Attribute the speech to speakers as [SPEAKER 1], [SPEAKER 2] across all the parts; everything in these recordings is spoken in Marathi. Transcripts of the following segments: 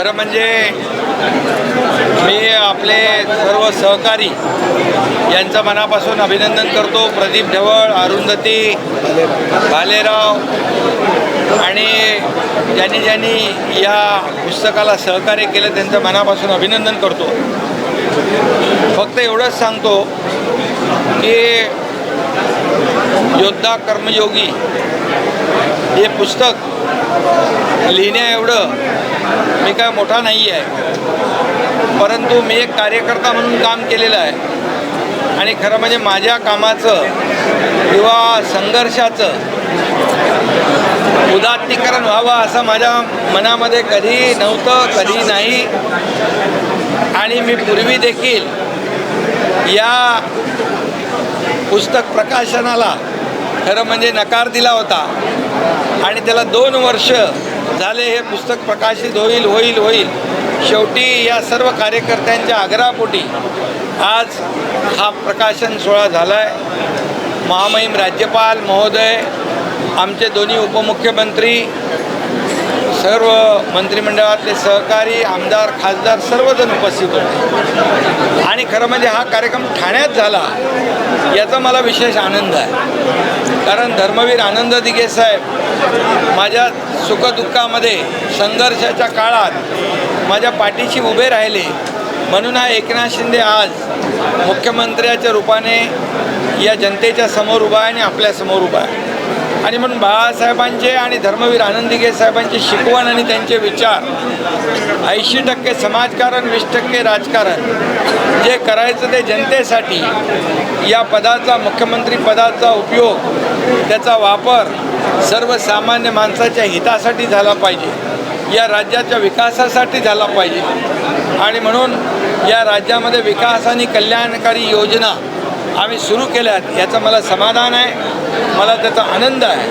[SPEAKER 1] खरं म्हणजे मी आपले सर्व सहकारी यांचं मनापासून अभिनंदन करतो. प्रदीप ढवळ अरुंधती भालेराव आणि ज्यांनी ज्यांनी या पुस्तकाला सहकार्य केलं त्यांचं मनापासून अभिनंदन करतो. फक्त एवढंच सांगतो की योद्धा कर्मयोगी हे पुस्तक लिहिण्या एवढं मी काय मोठा नाही आहे. परंतु मी एक कार्यकर्ता म्हणून काम केलेलं आहे. आणि खरं म्हणजे माझ्या कामाचं किंवा संघर्षाचं उदात्तीकरण व्हावं असं माझ्या मनामध्ये कधी नव्हतं कधी नाही. आणि मी पूर्वी देखील या पुस्तक प्रकाशनाला खरं म्हणजे नकार दिला होता. आणि त्याला दोन वर्ष झाले हे पुस्तक प्रकाशित होईल होईल होईल. शेवटी या सर्व कार्यकर्त्यांच्या आग्रहापोटी आज हा प्रकाशन सोहळा झाला आहे महामहिम राज्यपाल महोदय आमचे दोन्ही उपमुख्यमंत्री सर्व मंत्रिमंडळातले सहकारी आमदार खासदार सर्वजण उपस्थित होते. आणि खरं म्हणजे हा कार्यक्रम ठाण्यात झाला याचा मला विशेष आनंद आहे. कारण धर्मवीर आनंद दिघे साहेब माझ्या सुखदुःखामध्ये संघर्षाच्या काळात माझ्या पाठीशी उभे राहिले. म्हणून हा एकनाथ शिंदे आज मुख्यमंत्र्याच्या रूपाने या जनतेच्या समोर उभा आहे आणि आपल्यासमोर उभा आहे. आणि म्हणून बाळासाहेबांचे आणि धर्मवीर आनंदीगे साहेबांची शिकवण आणि त्यांचे विचार ऐंशी टक्के समाजकारण वीस टक्के राजकारण जे करायचं ते जनतेसाठी या पदाचा मुख्यमंत्री पदाचा उपयोग त्याचा वापर सर्वसामान्य माणसाच्या हितासाठी झाला पाहिजे. या राज्याच्या विकासासाठी झाला पाहिजे. आणि म्हणून या राज्यामध्ये विकास आणि कल्याणकारी योजना आम्ही सुरू केल्यात याचं मला समाधान आहे मला त्याचा आनंद आहे.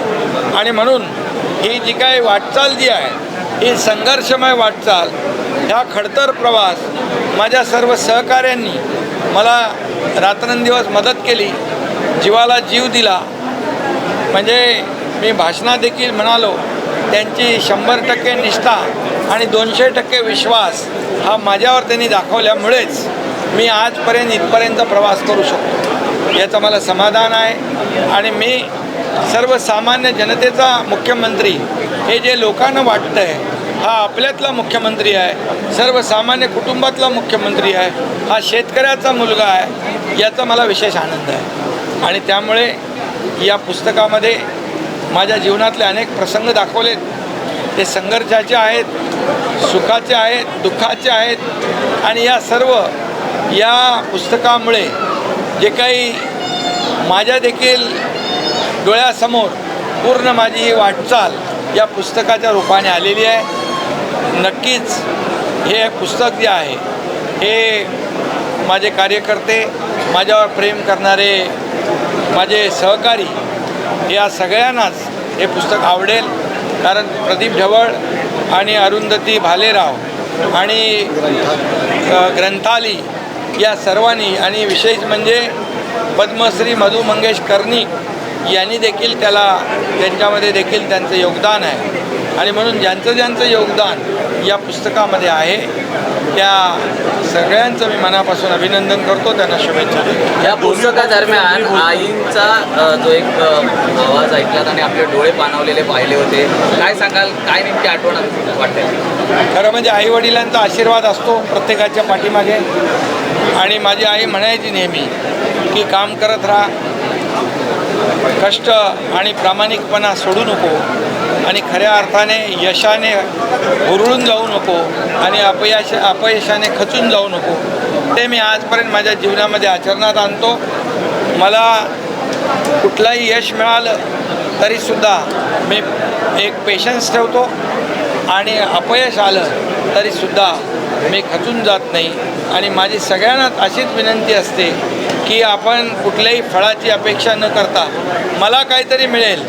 [SPEAKER 1] आणि म्हणून ही जी काही वाटचाल जी आहे ही संघर्षमय वाटचाल ह्या खडतर प्रवास माझ्या सर्व सहकाऱ्यांनी मला रात्रंदिवस मदत केली जीवाला जीव दिला. म्हणजे मी भाषणादेखील म्हणालो त्यांची शंभर टक्के निष्ठा आणि दोनशे टक्के विश्वास हा माझ्यावर त्यांनी दाखवल्यामुळेच मी आजपर्यंत इथपर्यंत प्रवास करू शकतो. याचं मला समाधान आहे. आणि मी सर्वसामान्य जनतेचा मुख्यमंत्री हे जे लोकांना वाटतं आहे हा आपल्यातला मुख्यमंत्री आहे सर्वसामान्य कुटुंबातला मुख्यमंत्री आहे हा शेतकऱ्याचा मुलगा आहे याचा मला विशेष आनंद आहे. आणि त्यामुळे या पुस्तकामध्ये माझ्या जीवनातले अनेक प्रसंग दाखवलेत. ते संघर्षाचे आहेत सुखाचे आहेत दुःखाचे आहेत. आणि या सर्व या पुस्तकामुळे जे काही माझ्या देखील डोळ्यासमोर पूर्ण माझी ही वाटचाल या पुस्तकाच्या रूपाने आलेली आहे. नक्कीच हे पुस्तक जे आहे हे माझे कार्यकर्ते माझ्यावर प्रेम करणारे माझे सहकारी या सगळ्यांनाच हे पुस्तक आवडेल. कारण प्रदीप ढवळ आणि अरुंधती भालेराव आणि ग्रंथाली या सर्वांनी आणि विशेष म्हणजे पद्मश्री मधु मंगेश कर्णिक यांनी देखील त्याला त्यांच्यामध्ये देखील त्यांचं योगदान आहे. आणि म्हणून ज्यांचं ज्यांचं योगदान या पुस्तकामध्ये आहे त्या सगळ्यांचं मी मनापासून अभिनंदन करतो. त्यांना शुभेच्छा देतो.
[SPEAKER 2] या पुस्तकादरम्यान आईंचा जो एक आवाज ऐकलात आणि आपले डोळे पाणावलेले पाहिले होते काय सांगाल? काय नेमकी आठवण वाटते?
[SPEAKER 1] खरं म्हणजे आईवडिलांचा आशीर्वाद असतो प्रत्येकाच्या पाठीमागे. आणि माझी आई म्हणायची नेहमी की काम करत राहा. कष्ट आणि प्रामाणिकपणा सोडू नको आणि खऱ्या अर्थाने यशाने हुरळून जाऊ नको आणि अपयश अपयशाने खचून जाऊ नको. ते मी आजपर्यंत माझ्या जीवनामध्ये आचरणात आणतो. मला कुठलंही यश मिळालं तरीसुद्धा मी एक पेशन्स ठेवतो आणि अपयश आलं तरीसुद्धा मी खचून जात नाही. आणि माझी सगळ्यांनाच अशीच विनंती असते की आपण कुठल्याही फळाची अपेक्षा न करता मला काहीतरी मिळेल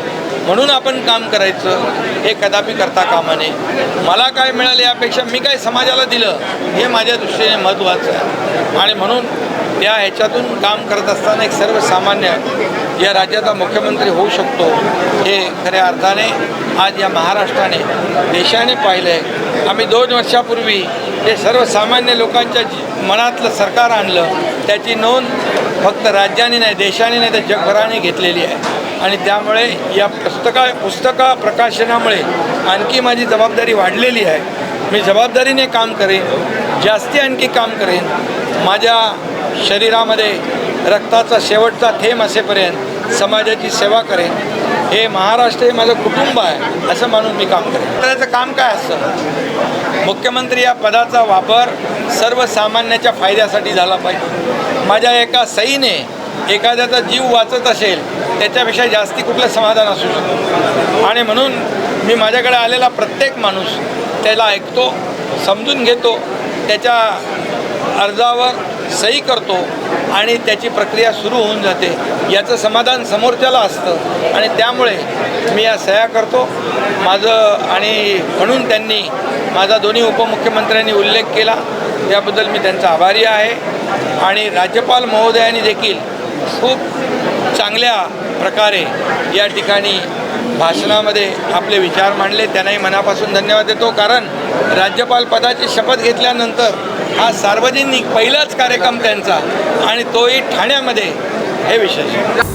[SPEAKER 1] म्हणून आपण काम करायचं. हे कदापि करता कामा नये. मला काय मिळालं यापेक्षा मी काय समाजाला दिलं हे माझ्या दृष्टीने महत्त्वाचं आहे. आणि म्हणून त्या ह्याच्यातून काम करत असताना एक सर्वसामान्य या राज्याचा मुख्यमंत्री होऊ शकतो हे खऱ्या अर्थाने आज या महाराष्ट्राने देशाने पाहिलं आहे आम्ही दोन वर्षापूर्वी हे सर्वसामान्य लोकांच्या जी- मनातलं सरकार आणलं त्याची नोंद फक्त राज्याने नाही देशाने नाही तर जगभराने घेतलेली आहे. आणि त्यामुळे या पुस्तका पुस्तका प्रकाशनामुळे आणखी माझी जबाबदारी वाढलेली आहे. मी जबाबदारीने काम करेन जास्ती आणखी काम करेन. माझ्या शरीरामध्ये रक्ताचा शेवटचा थेंब असेपर्यंत समाजाची सेवा करेन. हे महाराष्ट्र हे माझं कुटुंब आहे असं मानून मी काम करेन. त्याचं काम काय असतं? मुख्यमंत्री या पदाचा वापर सर्वसामान्याच्या फायद्यासाठी झाला पाहिजे. माझ्या एका सईने एखाद्याचा जीव वाचत असेल त्याच्यापेक्षा जास्ती कुठलं समाधान असू शकतं आणि म्हणून मी माझ्याकडे आलेला प्रत्येक माणूस त्याला ऐकतो समजून घेतो त्याच्या अर्जावर सही करतो आणि त्याची प्रक्रिया सुरू होऊन जाते. याचं समाधान समोरच्याला असतं. आणि त्यामुळे मी या सह्या करतो. माझं आणि म्हणून त्यांनी माझा दोन्ही उपमुख्यमंत्र्यांनी उल्लेख केला. त्याबद्दल मी त्यांचा आभारी आहे. आणि राज्यपाल महोदयांनी देखील खूप चांगल्या प्रकारे या ठिकाणी भाषणामध्ये आपले विचार मांडले. त्यांनाही मनापासून धन्यवाद देतो. कारण राज्यपाल पदाची शपथ घेतल्यानंतर हा सार्वजनिक पहिलाच कार्यक्रम त्यांचा. आणि तोही ठाण्यामध्ये. हे विशेष.